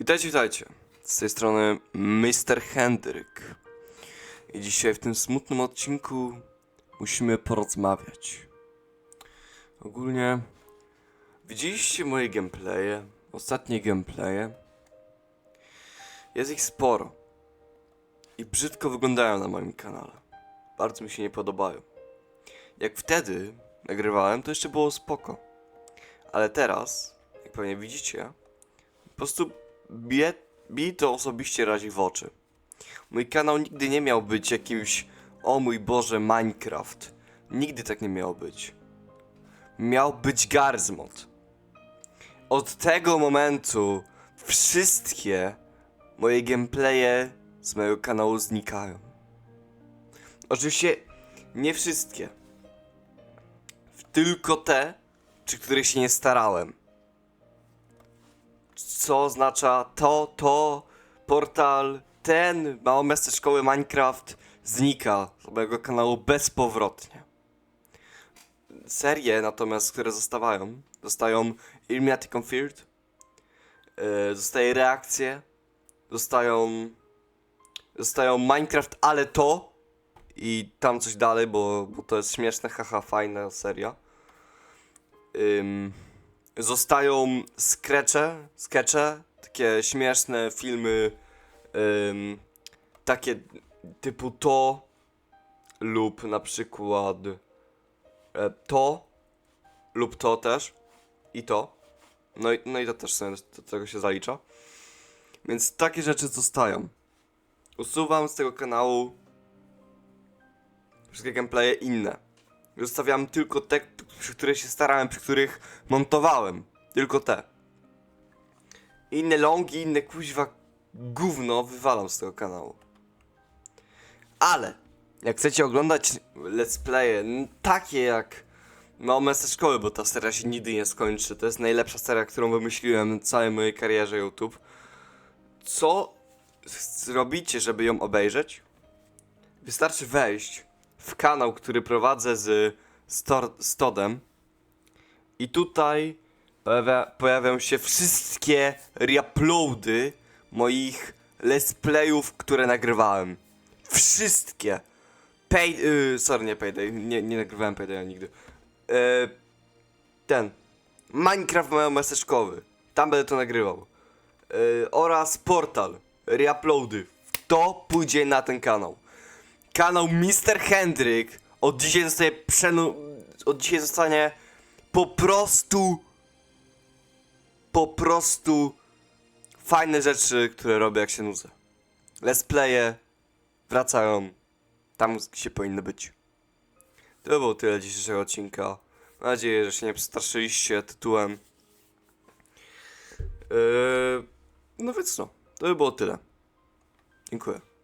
Witajcie, witajcie. Z tej strony Mr. Hendryk. I dzisiaj w tym smutnym odcinku musimy porozmawiać. Ogólnie widzieliście moje gameplaye, ostatnie gameplaye. Jest ich sporo. I brzydko wyglądają na moim kanale. Bardzo mi się nie podobają. Jak wtedy nagrywałem, to jeszcze było spoko. Ale teraz, jak pewnie widzicie, po prostu bije, bije to osobiście razi w oczy. Mój kanał nigdy nie miał być jakimś, o mój Boże, Minecraft. Nigdy tak nie miało być. Miał być Garzmod. Od tego momentu wszystkie moje gameplaye z mojego kanału znikają. Oczywiście nie wszystkie. Tylko te, przy których się nie starałem co oznacza to, to, portal, ten, małomesteczkowy Minecraft znika z mojego kanału bezpowrotnie. Serie natomiast, które zostawają, dostają Illuminati Confirmed, yy, zostaje reakcje, dostają, dostają Minecraft, ale to i tam coś dalej, bo, bo to jest śmieszne, haha, fajna seria. Ym, zostają sketche, skecze, takie śmieszne filmy, ym, takie typu to lub na przykład e, to lub to też i to. No i, no i to też sobie do tego się zalicza. Więc takie rzeczy zostają. Usuwam z tego kanału wszystkie gameplaye inne. Zostawiam tylko te, przy których się starałem, przy których montowałem. Tylko te. Inne longi, inne kuźwa gówno wywalam z tego kanału. Ale, jak chcecie oglądać let's playe takie jak Małe szkoły, bo ta seria się nigdy nie skończy. To jest najlepsza seria, którą wymyśliłem w całej mojej karierze YouTube. Co zrobicie, żeby ją obejrzeć? Wystarczy wejść w kanał, który prowadzę z Stor- Stodem. I tutaj pojawia, pojawią się wszystkie reuploady moich let's playów, które nagrywałem. Wszystkie. Pay... Yy, sorry, nie Payday. Nie, nie nagrywałem Paydaya nigdy. Yy, ten. Minecraft mają meseczkowy. Tam będę to nagrywał. Yy, oraz portal. Reuploady. To pójdzie na ten kanał kanał Mr. Hendryk od dzisiaj zostaje przenu... od dzisiaj zostanie po prostu po prostu fajne rzeczy, które robię jak się nudzę. Let's playe wracają tam, gdzie powinny być. To było tyle dzisiejszego odcinka. Mam nadzieję, że się nie przestraszyliście tytułem. Yy, no więc no, to by było tyle. Dziękuję.